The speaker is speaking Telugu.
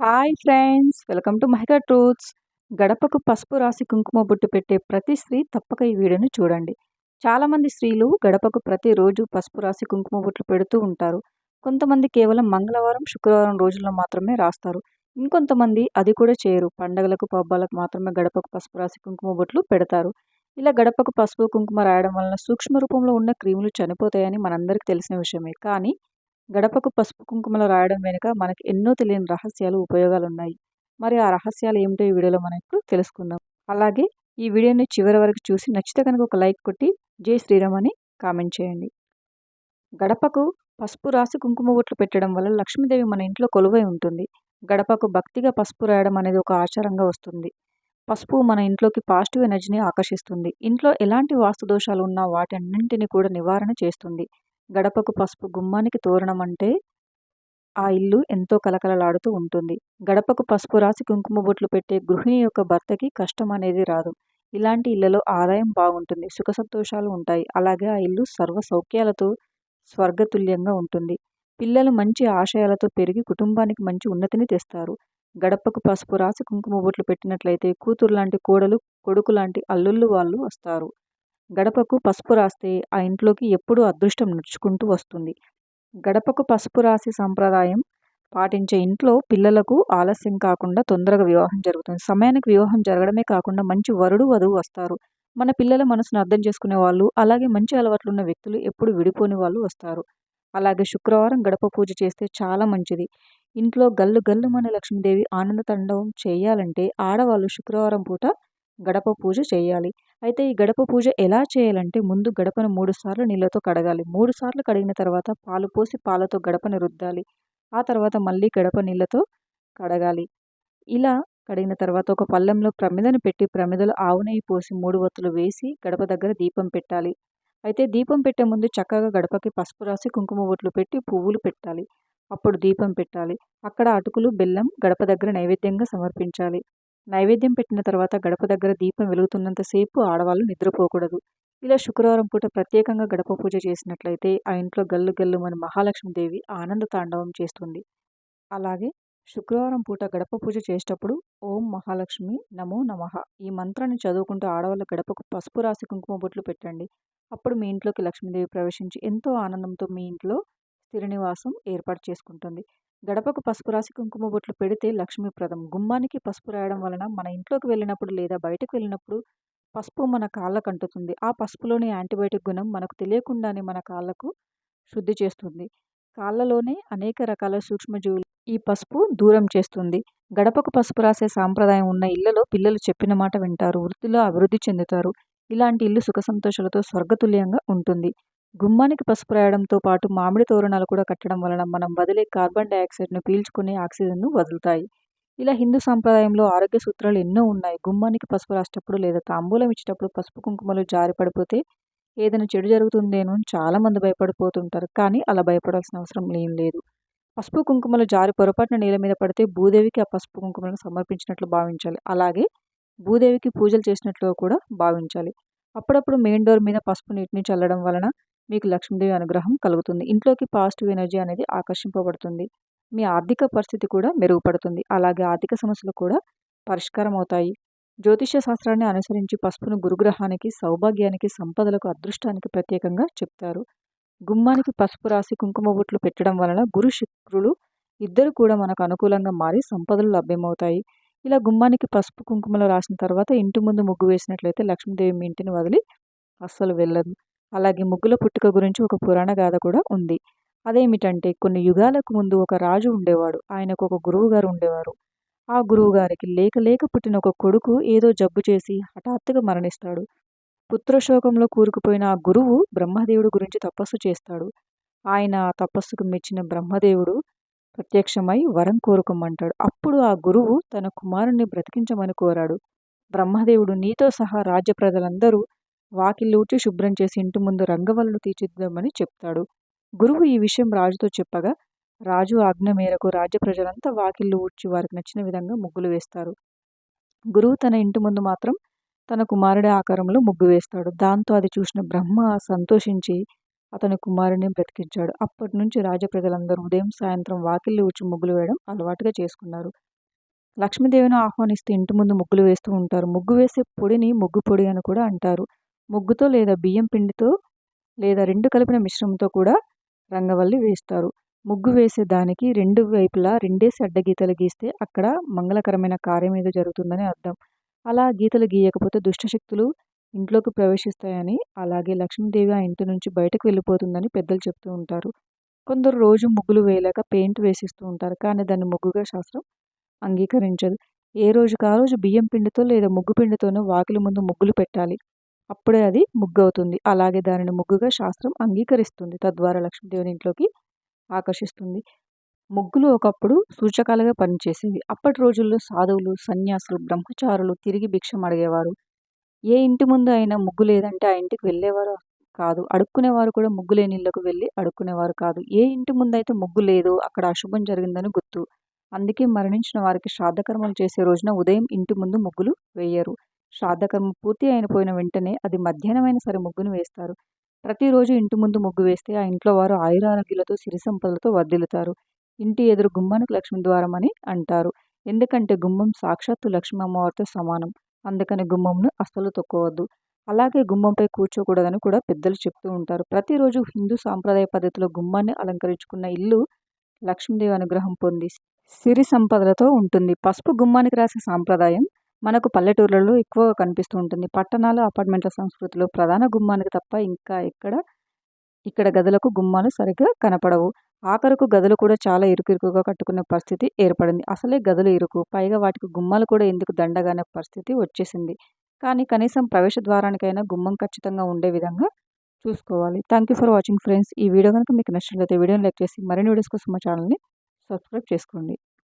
Hi friends welcome to Mahika Truths. గడపకు పసుపు రాసి కుంకుమ బొట్టు పెట్టే ప్రతి స్త్రీ తప్పక ఈ వీడియోను చూడండి. చాలామంది స్త్రీలు గడపకు ప్రతిరోజు పసుపు రాసి కుంకుమ బొట్లు పెడుతూ ఉంటారు. కొంతమంది కేవలం మంగళవారం శుక్రవారం రోజుల్లో మాత్రమే రాస్తారు. ఇంకొంతమంది అది కూడా చేయరు. పండగలకు పబ్బాలకు మాత్రమే గడపకు పసుపు రాసి కుంకుమ బొట్లు పెడతారు. ఇలా గడపకు పసుపు కుంకుమ రాయడం వలన సూక్ష్మ రూపంలో ఉన్న క్రీములు చనిపోతాయని మనందరికీ తెలిసిన విషయమే. కానీ గడపకు పసుపు కుంకుమలు రాయడం వెనుక మనకి ఎన్నో తెలియని రహస్యాలు ఉపయోగాలు ఉన్నాయి మరి ఆ రహస్యాలు ఏమిటో ఈ వీడియోలో మనం ఇప్పుడు తెలుసుకుందాం. అలాగే ఈ వీడియోని చివరి వరకు చూసి నచ్చితే కనుక ఒక లైక్ కొట్టి జై శ్రీరామ్ అని కామెంట్ చేయండి. గడపకు పసుపు రాసి కుంకుమ బొట్లు పెట్టడం వల్ల లక్ష్మీదేవి మన ఇంట్లో కొలువై ఉంటుంది. గడపకు భక్తిగా పసుపు రాయడం అనేది ఒక ఆచారంగా వస్తుంది. పసుపు మన ఇంట్లోకి పాజిటివ్ ఎనర్జీని ఆకర్షిస్తుంది. ఇంట్లో ఎలాంటి వాస్తు దోషాలు ఉన్నా వాటన్నింటిని కూడా నివారణ చేస్తుంది. గడపకు పసుపు గుమ్మానికి తోరణం అంటే ఆ ఇల్లు ఎంతో కలకలలాడుతూ ఉంటుంది. గడపకు పసుపు రాసి కుంకుమ బొట్లు పెట్టే గృహిణి యొక్క భర్తకి కష్టం అనేది రాదు. ఇలాంటి ఇళ్ళలో ఆదాయం బాగుంటుంది. సుఖ సంతోషాలు ఉంటాయి. అలాగే ఆ ఇల్లు సర్వ సౌఖ్యాలతో స్వర్గతుల్యంగా ఉంటుంది. పిల్లలు మంచి ఆశయాలతో పెరిగి కుటుంబానికి మంచి ఉన్నతిని తెస్తారు. గడపకు పసుపు రాసి కుంకుమ బొట్లు పెట్టినట్లయితే కూతురు లాంటి కోడలు కొడుకు లాంటి అల్లుళ్ళు వాళ్ళు వస్తారు. గడపకు పసుపు రాస్తే ఆ ఇంట్లోకి ఎప్పుడూ అదృష్టం నడుచుకుంటూ వస్తుంది. గడపకు పసుపు రాసి సంప్రదాయం పాటించే ఇంట్లో పిల్లలకు ఆలస్యం కాకుండా తొందరగా వివాహం జరుగుతుంది. సమయానికి వివాహం జరగడమే కాకుండా మంచి వరుడు వధువు వస్తారు. మన పిల్లల మనసును అర్థం చేసుకునే వాళ్ళు అలాగే మంచి అలవాట్లు ఉన్న వ్యక్తులు ఎప్పుడు విడిపోని వాళ్ళు వస్తారు. అలాగే శుక్రవారం గడప పూజ చేస్తే చాలా మంచిది. ఇంట్లో గల్లు గల్లు మన లక్ష్మీదేవి ఆనంద తండవం చేయాలంటే ఆడవాళ్ళు శుక్రవారం పూట గడప పూజ చేయాలి. అయితే ఈ గడప పూజ ఎలా చేయాలంటే ముందు గడపను మూడు సార్లు నీళ్ళతో కడగాలి. మూడు సార్లు కడిగిన తర్వాత పాలు పోసి పాలతో గడపను రుద్దాలి. ఆ తర్వాత మళ్ళీ గడప నీళ్ళతో కడగాలి. ఇలా కడిగిన తర్వాత ఒక పళ్ళెంలో ప్రమిదను పెట్టి ప్రమిదలో ఆవు నెయ్యి పోసి మూడు వత్తులు వేసి గడప దగ్గర దీపం పెట్టాలి. అయితే దీపం పెట్టే ముందు చక్కగా గడపకి పసుపు రాసి కుంకుమ బొట్లు పెట్టి పువ్వులు పెట్టాలి. అప్పుడు దీపం పెట్టాలి. అక్కడ అటుకులు బెల్లం గడప దగ్గర నైవేద్యంగా సమర్పించాలి. నైవేద్యం పెట్టిన తర్వాత గడప దగ్గర దీపం వెలుగుతున్నంతసేపు ఆడవాళ్ళు నిద్రపోకూడదు. ఇలా శుక్రవారం పూట ప్రత్యేకంగా గడప పూజ చేసినట్లయితే ఆ ఇంట్లో గల్లు గల్లు మన మహాలక్ష్మీదేవి ఆనంద తాండవం చేస్తుంది. అలాగే శుక్రవారం పూట గడప పూజ చేసేటప్పుడు ఓం మహాలక్ష్మి నమో నమ ఈ మంత్రాన్ని చదువుకుంటూ ఆడవాళ్ళ గడపకు పసుపు రాసి కుంకుమ బొట్లు పెట్టండి. అప్పుడు మీ ఇంట్లోకి లక్ష్మీదేవి ప్రవేశించి ఎంతో ఆనందంతో మీ ఇంట్లో స్థిర నివాసం ఏర్పాటు చేసుకుంటుంది. గడపకు పసుపు రాసి కుంకుమ బొట్లు పెడితే లక్ష్మీప్రదం గుమ్మానికి పసుపు రాయడం వలన మన ఇంట్లోకి వెళ్ళినప్పుడు లేదా బయటకు వెళ్ళినప్పుడు పసుపు మన కాళ్ళకు అంటుతుంది ఆ పసుపులోని యాంటీబయాటిక్ గుణం మనకు తెలియకుండానే మన కాళ్ళకు శుద్ధి చేస్తుంది. కాళ్ళలోనే అనేక రకాల సూక్ష్మజీవులు ఈ పసుపు దూరం చేస్తుంది. గడపకు పసుపు రాసే సాంప్రదాయం ఉన్న ఇళ్ళలో పిల్లలు చెప్పిన మాట వింటారు వృత్తిలో అభివృద్ధి చెందుతారు. ఇలాంటి ఇల్లు సుఖ సంతోషాలతో స్వర్గతుల్యంగా ఉంటుంది. గుమ్మానికి పసుపు రాయడంతో పాటు మామిడి తోరణాలు కూడా కట్టడం వలన మనం వదిలే కార్బన్ డైఆక్సైడ్ను పీల్చుకునే ఆక్సిజన్ను వదులుతాయి. ఇలా హిందూ సాంప్రదాయంలో ఆరోగ్య సూత్రాలు ఎన్నో ఉన్నాయి. గుమ్మానికి పసుపు రాసేటప్పుడు లేదా తాంబూలం ఇచ్చేటప్పుడు పసుపు కుంకుమలు జారి పడిపోతే ఏదైనా చెడు జరుగుతుందేనో చాలామంది భయపడిపోతుంటారు. కానీ అలా భయపడాల్సిన అవసరం ఏం లేదు. పసుపు కుంకుమలు జారి పొరపాటున నేల మీద పడితే భూదేవికి ఆ పసుపు కుంకుమలను సమర్పించినట్లు భావించాలి. అలాగే భూదేవికి పూజలు చేసినట్లు కూడా భావించాలి. అప్పుడప్పుడు మెయిన్ డోర్ మీద పసుపు నీటిని చల్లడం వలన మీకు లక్ష్మీదేవి అనుగ్రహం కలుగుతుంది. ఇంట్లోకి పాజిటివ్ ఎనర్జీ అనేది ఆకర్షింపబడుతుంది. మీ ఆర్థిక పరిస్థితి కూడా మెరుగుపడుతుంది. అలాగే ఆర్థిక సమస్యలు కూడా పరిష్కారం అవుతాయి. జ్యోతిష్య శాస్త్రాన్ని అనుసరించి పసుపును గురుగ్రహానికి సౌభాగ్యానికి సంపదలకు అదృష్టానికి ప్రత్యేకంగా చెప్తారు. గుమ్మానికి పసుపు రాసి కుంకుమ బొట్లు పెట్టడం వలన గురు శుక్రులు ఇద్దరు కూడా మనకు అనుకూలంగా మారి సంపదలు లభ్యమవుతాయి. ఇలా గుమ్మానికి పసుపు కుంకుమలు రాసిన తర్వాత ఇంటి ముందు ముగ్గు వేసినట్లయితే లక్ష్మీదేవి మీ ఇంటిని వదిలి అస్సలు వెళ్ళదు. అలాగే ముగ్గుల పుట్టుక గురించి ఒక పురాణ గాథ కూడా ఉంది. అదేమిటంటే కొన్ని యుగాలకు ముందు ఒక రాజు ఉండేవాడు. ఆయనకు ఒక గురువు గారు ఉండేవారు. ఆ గురువు గారికి లేక లేక పుట్టిన ఒక కొడుకు ఏదో జబ్బు చేసి హఠాత్తుగా మరణిస్తాడు. పుత్రశోకంలో కూరుకుపోయిన ఆ గురువు బ్రహ్మదేవుడు గురించి తపస్సు చేస్తాడు. ఆయన ఆ తపస్సుకు మెచ్చిన బ్రహ్మదేవుడు ప్రత్యక్షమై వరం కోరుకోమంటాడు. అప్పుడు ఆ గురువు తన కుమారుణ్ణి బ్రతికించమని కోరాడు. బ్రహ్మదేవుడు నీతో సహా రాజ్య ప్రజలందరూ వాకిల్లూడ్చి శుభ్రం చేసి ఇంటి ముందు రంగవల్లు తీర్చిద్దామని చెప్తాడు. గురువు ఈ విషయం రాజుతో చెప్పగా రాజు ఆజ్ఞ మేరకు రాజ్య ప్రజలంతా వాకిళ్ళు ఊడ్చి వారికి నచ్చిన విధంగా ముగ్గులు వేస్తారు. గురువు తన ఇంటి ముందు మాత్రం తన కుమారుడి ఆకారంలో ముగ్గు వేస్తాడు. దాంతో అది చూసిన బ్రహ్మ సంతోషించి అతని కుమారుడిని బ్రతికించాడు. అప్పటి నుంచి రాజ ప్రజలందరూ ఉదయం సాయంత్రం వాకిళ్ళు ఊడ్చి ముగ్గులు వేయడం అలవాటుగా చేసుకున్నారు. లక్ష్మీదేవిని ఆహ్వానిస్తే ఇంటి ముందు ముగ్గులు వేస్తూ ఉంటారు. ముగ్గు వేసే పొడిని ముగ్గు పొడి అని కూడా అంటారు. ముగ్గుతో లేదా బియ్యం పిండితో లేదా రెండు కలిపిన మిశ్రమంతో కూడా రంగవల్లి వేస్తారు. ముగ్గు వేసే దానికి రెండు వైపులా రెండేసి అడ్డగీతలు గీస్తే అక్కడ మంగళకరమైన కార్యం ఏదో జరుగుతుందని అర్థం. అలా గీతలు గీయకపోతే దుష్టశక్తులు ఇంట్లోకి ప్రవేశిస్తాయని అలాగే లక్ష్మీదేవి ఆ ఇంటి నుంచి బయటకు వెళ్ళిపోతుందని పెద్దలు చెప్తూ ఉంటారు. కొందరు రోజు ముగ్గులు వేయలేక పెయింట్ వేసిస్తూ ఉంటారు కానీ దాన్ని ముగ్గుగా శాస్త్రం అంగీకరించదు. ఏ రోజుకి ఆ రోజు బియ్యం పిండితో లేదా ముగ్గు పిండితోనో వాకిలి ముందు ముగ్గులు పెట్టాలి. అప్పుడే అది ముగ్గు అవుతుంది అలాగే దానిని ముగ్గుగా శాస్త్రం అంగీకరిస్తుంది. తద్వారా లక్ష్మీదేవిని ఇంట్లోకి ఆకర్షిస్తుంది. ముగ్గులు ఒకప్పుడు సూచకాలుగా పనిచేసేవి. అప్పటి రోజుల్లో సాధువులు సన్యాసులు బ్రహ్మచారులు తిరిగి భిక్షం అడిగేవారు. ఏ ఇంటి ముందు అయినా ముగ్గు లేదంటే ఆ ఇంటికి వెళ్ళేవారు కాదు. అడుక్కునేవారు కూడా ముగ్గు లేని ఇళ్ళకు వెళ్ళి అడుక్కునేవారు కాదు. ఏ ఇంటి ముందు అయితే ముగ్గు లేదు అక్కడ అశుభం జరిగిందని గుర్తు. అందుకే మరణించిన వారికి శ్రాద్ధకర్మలు చేసే రోజున ఉదయం ఇంటి ముందు ముగ్గులు వేయరు. శ్రాద్ధకర్మ పూర్తి అయిపోయిన వెంటనే అది మధ్యాహ్నమైన సరే ముగ్గును వేస్తారు. ప్రతిరోజు ఇంటి ముందు ముగ్గు వేస్తే ఆ ఇంట్లో వారు ఆయురారోగ్యులతో సిరి సంపదలతో వర్ధిల్లుతారు. ఇంటి ఎదురు గుమ్మానికి లక్ష్మి ద్వారం అని అంటారు. ఎందుకంటే గుమ్మం సాక్షాత్తు లక్ష్మీ అమ్మవారితో సమానం. అందుకని గుమ్మంను అస్సలు తొక్కవద్దు. అలాగే గుమ్మంపై కూర్చోకూడదని కూడా పెద్దలు చెప్తూ ఉంటారు. ప్రతిరోజు హిందూ సాంప్రదాయ పద్ధతిలో గుమ్మాన్ని అలంకరించుకున్న ఇల్లు లక్ష్మీదేవి అనుగ్రహం పొంది సిరి సంపదలతో ఉంటుంది. పసుపు గుమ్మానికి రాసే సాంప్రదాయం మనకు పల్లెటూర్లలో ఎక్కువగా కనిపిస్తూ ఉంటుంది. పట్టణాలు అపార్ట్మెంట్ల సంస్కృతిలో ప్రధాన గుమ్మానికి తప్ప ఇంకా ఎక్కడ ఇక్కడ గదులకు గుమ్మాలు సరిగ్గా కనపడవు. ఆఖరుకు గదులు కూడా చాలా ఇరుకుగా కట్టుకునే పరిస్థితి ఏర్పడింది. అసలే గదులు ఇరుకు పైగా వాటికి గుమ్మాలు కూడా ఎందుకు దండగానే పరిస్థితి వచ్చేసింది. కానీ కనీసం ప్రవేశ ద్వారానికైనా గుమ్మం ఖచ్చితంగా ఉండే విధంగా చూసుకోవాలి. Thank you for watching friends ఈ వీడియో కనుక మీకు నచ్చినట్లయితే వీడియోని లైక్ చేసి మరిన్ని వీడియోస్ కోసం మా ఛానల్ని సబ్స్క్రైబ్ చేసుకోండి.